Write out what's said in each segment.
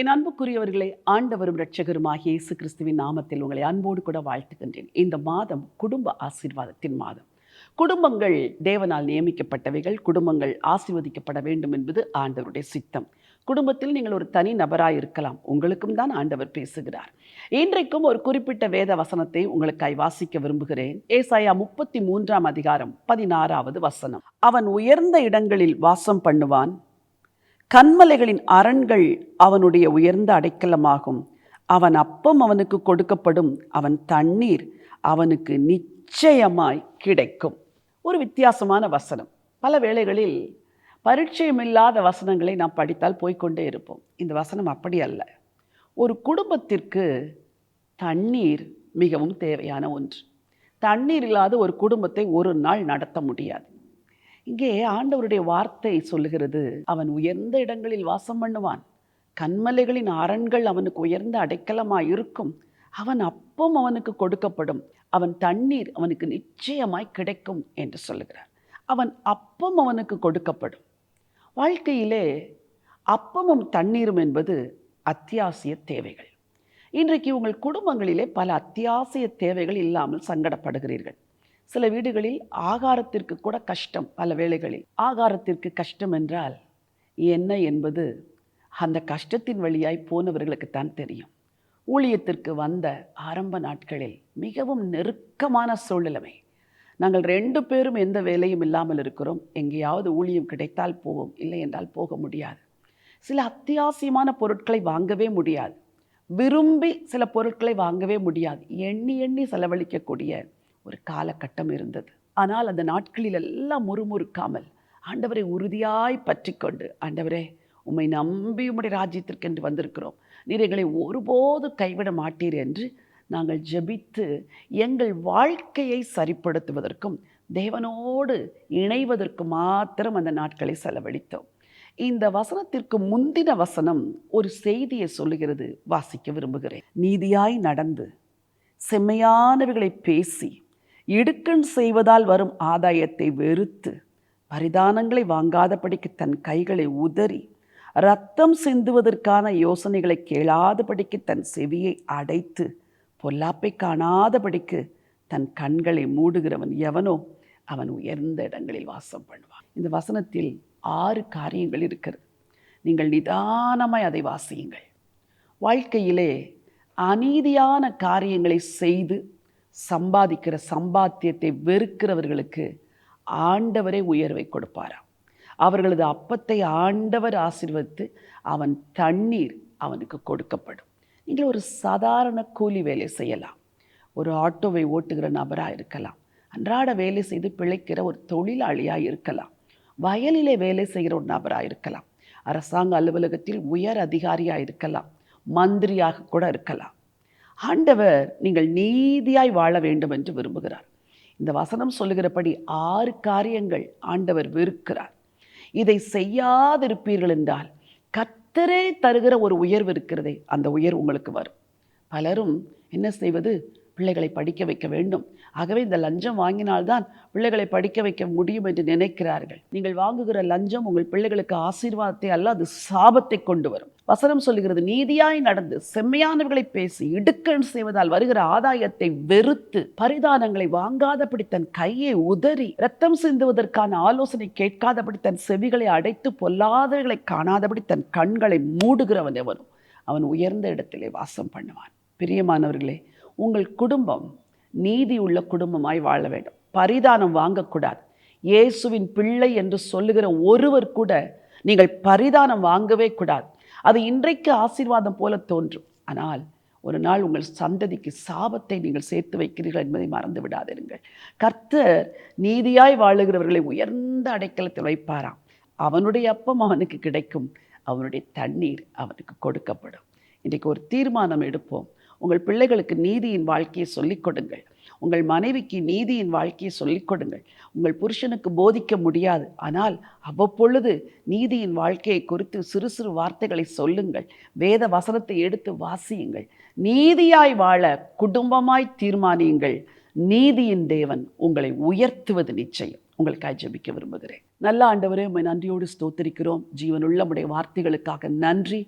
என் அன்புக்குரியவர்களை ஆண்டவரும் இரட்சகருமாகிய இயேசு கிறிஸ்துவின் நாமத்தில் உங்களை அன்போடு கூட வாழ்த்துகின்றேன். இந்த மாதம் குடும்ப ஆசீர்வாதத்தின் மாதம். குடும்பங்கள் தேவனால் நியமிக்கப்பட்டவைகள் குடும்பங்கள் ஆசீர்வதிக்கப்பட வேண்டும் என்பது ஆண்டவருடைய சித்தம். குடும்பத்தில் நீங்கள் ஒரு தனி நபராக இருக்கலாம். உங்களுக்கும் தான் ஆண்டவர் பேசுகிறார். இன்றைக்கும் ஒரு குறிப்பிட்ட வேத வசனத்தை உங்களுக்காய் வாசிக்க விரும்புகிறேன். ஏசாயா முப்பத்தி மூன்றாம் அதிகாரம் பதினாறாவது வசனம். அவன் உயர்ந்த இடங்களில் வாசம் பண்ணுவான் கண்மலைகளின் அரண்கள் அவனுடைய உயர்ந்த அடைக்கலமாகும். அவன் அப்பம் அவனுக்கு கொடுக்கப்படும். அவன் தண்ணீர் அவனுக்கு நிச்சயமாய் கிடைக்கும். ஒரு வித்தியாசமான வசனம். பல வேளைகளில் பரிச்சயமில்லாத வசனங்களை நாம் படித்தால் போய்க்கொண்டே இருப்போம். இந்த வசனம் அப்படி அல்ல. ஒரு குடும்பத்திற்கு தண்ணீர் மிகவும் தேவையான ஒன்று. தண்ணீர் இல்லாத ஒரு குடும்பத்தை ஒரு நாள் நடத்த முடியாது. இங்கே ஆண்டவருடைய வார்த்தை சொல்லுகிறது. அவன் உயர்ந்த இடங்களில் வாசம் பண்ணுவான். கண்மலைகளின் அரண்கள் அவனுக்கு உயர்ந்த அடைக்கலமாக இருக்கும் அவன் அப்பம் அவனுக்கு கொடுக்கப்படும். அவன் தண்ணீர் அவனுக்கு நிச்சயமாய் கிடைக்கும் என்று சொல்லுகிறார். அவன் அப்பம் அவனுக்கு கொடுக்கப்படும். வாழ்க்கையிலே அப்பமும் தண்ணீரும் என்பது அத்தியாவசிய தேவைகள். இன்றைக்கு உங்கள் குடும்பங்களிலே பல அத்தியாவசிய தேவைகள் இல்லாமல் சங்கடப்படுகிறீர்கள். சில வீடுகளில் ஆகாரத்திற்கு கூட கஷ்டம் பல வேளைகளில். ஆகாரத்திற்கு கஷ்டம் என்றால் என்ன என்பது அந்த கஷ்டத்தின் வழியாய் போனவர்களுக்குத்தான் தெரியும். ஊழியத்திற்கு வந்த ஆரம்ப நாட்களில் மிகவும் நெருக்கமான சூழ்நிலைமை. நாங்கள் ரெண்டு பேரும் எந்த வேலையும் இல்லாமல் இருக்கிறோம். எங்கேயாவது ஊழியம் கிடைத்தால் போவோம். இல்லை என்றால் போக முடியாது. சில அத்தியாவசியமான பொருட்களை வாங்கவே முடியாது. விரும்பி சில பொருட்களை வாங்கவே முடியாது. எண்ணி எண்ணி செலவழிக்கக்கூடிய ஒரு காலகட்டம் இருந்தது. ஆனால் அந்த நாட்களில் எல்லாம் முறுமுறுக்காமல் ஆண்டவரை உறுதியாய் பற்றி கொண்டு ஆண்டவரே உம்மை நம்பி உம்முடைய ராஜ்யத்திற்கென்று வந்திருக்கிறோம். நீர் எங்களை ஒருபோது கைவிட மாட்டீர் என்று நாங்கள் ஜெபித்து எங்கள் வாழ்க்கையை சரிப்படுத்துவதற்கும் தேவனோடு இணைவதற்கு மாத்திரம் அந்த நாட்களை செலவழித்தோம். இந்த வசனத்திற்கு முந்தின வசனம் ஒரு செய்தியை சொல்லுகிறது. வாசிக்க விரும்புகிறேன். நீதியாய் நடந்து செம்மையானவைகளை பேசி இடுக்கண் செய்வதால் வரும் ஆதாயத்தை வெறுத்து பரிதானங்களை வாங்காதபடிக்கு தன் கைகளை உதறி ரத்தம் சிந்துவதற்கான யோசனைகளை கேளாதபடிக்கு தன் செவியை அடைத்து பொல்லாப்பை காணாதபடிக்கு தன் கண்களை மூடுகிறவன் எவனோ அவன் உயர்ந்த இடங்களில் வாசம் பண்ணுவான். இந்த வசனத்தில் ஆறு காரியங்கள் இருக்கிறது. நீங்கள் நிதானமாய் அதை வாசியுங்கள். வாழ்க்கையிலே அநீதியான காரியங்களை செய்து சம்பாதிக்கிற சம்பாத்தியத்தை வெறுக்கிறவர்களுக்கு ஆண்டவரே உயர்வை கொடுப்பாராம். அவர்களது அப்பத்தை ஆண்டவர் ஆசீர்வதித்து அவன் தண்ணீர் அவனுக்கு கொடுக்கப்படும். நீங்கள் ஒரு சாதாரண கூலி வேலை செய்யலாம். ஒரு ஆட்டோவை ஓட்டுகிற நபராக இருக்கலாம். அன்றாட வேலை செய்து பிழைக்கிற ஒரு தொழிலாளியாக இருக்கலாம். வயலிலே வேலை செய்கிற ஒரு நபராக இருக்கலாம். அரசாங்க அலுவலகத்தில் உயர் அதிகாரியாக இருக்கலாம். மந்திரியாக கூட இருக்கலாம். ஆண்டவர் நீங்கள் நீதியாய் வாழ வேண்டும் என்று விரும்புகிறார். இந்த வசனம் சொல்லுகிறபடி ஆறு காரியங்கள் ஆண்டவர் வெறுக்கிறார். இதை செய்யாதிருப்பீர்கள் என்றால் கத்தரே தருகிற ஒரு உயர்வு இருக்கிறதே அந்த உயர்வு உங்களுக்கு வரும். பலரும் என்ன செய்வது? பிள்ளைகளை படிக்க வைக்க வேண்டும். ஆகவே இந்த லஞ்சம் வாங்கினால்தான் பிள்ளைகளை படிக்க வைக்க முடியும் என்று நினைக்கிறார்கள். நீங்கள் வாங்குகிற லஞ்சம் உங்கள் பிள்ளைகளுக்கு ஆசீர்வாதத்தை அல்ல அது சாபத்தை கொண்டு வரும். வசனம் சொல்லுகிறது நீதியாய் நடந்து செம்மையானவர்களை பேசி இடுக்கண் செய்வதால் வருகிற ஆதாயத்தை வெறுத்து பரிதானங்களை வாங்காதபடி தன் கையை உதறி ரத்தம் சிந்துவதற்கான ஆலோசனை கேட்காதபடி தன் செவிகளை அடைத்து பொல்லாதவர்களை காணாதபடி தன் கண்களை மூடுகிறவன் எவனும் அவன் உயர்ந்த இடத்திலே வாசம் பண்ணுவான். பிரியமானவர்களே உங்கள் குடும்பம் நீதி உள்ள குடும்பமாய் வாழ வேண்டும். பரிதானம் வாங்கக்கூடாது. இயேசுவின் பிள்ளை என்று சொல்லுகிற ஒருவர் கூட நீங்கள் பரிதானம் வாங்கவே கூடாது. அது இன்றைக்கு ஆசீர்வாதம் போல தோன்றும். ஆனால் ஒரு நாள் உங்கள் சந்ததிக்கு சாபத்தை நீங்கள் சேர்த்து வைக்கிறீர்கள் என்பதை மறந்து விடாதிருங்கள். கர்த்தர் நீதியாய் வாழுகிறவர்களை உயர்ந்த அடைக்கலத்தில் வைப்பாராம். அவனுடைய அப்பம் அவனுக்கு கிடைக்கும். அவனுடைய தண்ணீர் அவனுக்கு கொடுக்கப்படும். இன்றைக்கு ஒரு தீர்மானம் எடுப்போம். உங்கள் பிள்ளைகளுக்கு நீதியின் வாழ்க்கையை சொல்லிக் கொடுங்கள். உங்கள் மனைவிக்கு நீதியின் வாழ்க்கையை சொல்லிக் கொடுங்கள். உங்கள் புருஷனுக்கு போதிக்க முடியாது. ஆனால் அவ்வப்பொழுது நீதியின் வாழ்க்கையை குறித்து சிறு சிறு வார்த்தைகளை சொல்லுங்கள். வேத வசனத்தை எடுத்து வாசியுங்கள். நீதியாய் வாழ குடும்பமாய் தீர்மானியுங்கள். நீதியின் தேவன் உங்களை உயர்த்துவது நிச்சயம். உங்களுக்காக ஜெபிக்க விரும்புகிறேன். நல்ல ஆண்டவரே உண்மை நன்றியோடு ஸ்தோத்திரிக்கிறோம். ஜீவனுள்ள உடைய வார்த்தைகளுக்காக நன்றி.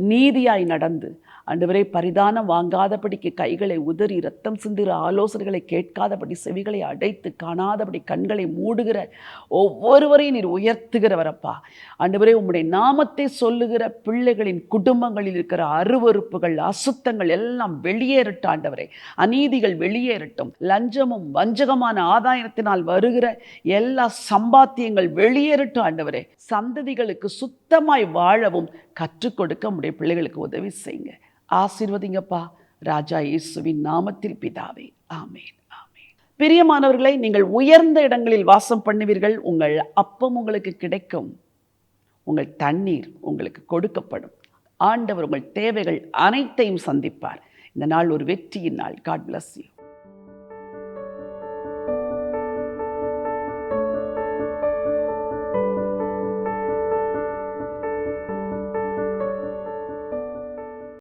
நீதியாய் நடந்து ஆண்டவரே பரிதானம் வாங்காதபடிக்கு கைகளை உதறி ரத்தம் சிந்துகிற ஆலோசனைகளை கேட்காதபடி செவிகளை அடைத்து காணாதபடி கண்களை மூடுகிற ஒவ்வொருவரையும் நீர் உயர்த்துகிறவரப்பா. ஆண்டவரே உம்முடைய நாமத்தை சொல்லுகிற பிள்ளைகளின் குடும்பங்களில் இருக்கிற அருவருப்புகள் அசுத்தங்கள் எல்லாம் வெளியேறட்டும் ஆண்டவரே. அநீதிகள் வெளியேறட்டும். லஞ்சமும் வஞ்சகமான ஆதாயத்தினால் வருகிற எல்லா சம்பாத்தியங்கள் வெளியேறட்டும் ஆண்டவரே. சந்ததிகளுக்கு சுத்தமாய் வாழவும் கற்றுக் கொடுக்க நம்முடைய பிள்ளைகளுக்கு உதவி செய்யுங்க. ஆசீர்வதிங்கப்பா. ராஜா இயேசுவின் நாமத்தில் பிதாவே. ஆமேன் ஆமேன். பிரியமானவர்களை நீங்கள் உயர்ந்த இடங்களில் வாசம் பண்ணுவீர்கள். உங்கள் அப்பம் உங்களுக்கு கிடைக்கும். உங்கள் தண்ணீர் உங்களுக்கு கொடுக்கப்படும். ஆண்டவர் உங்கள் தேவைகள் அனைத்தையும் சந்திப்பார். இந்த நாள் ஒரு வெற்றியின் நாள். God bless you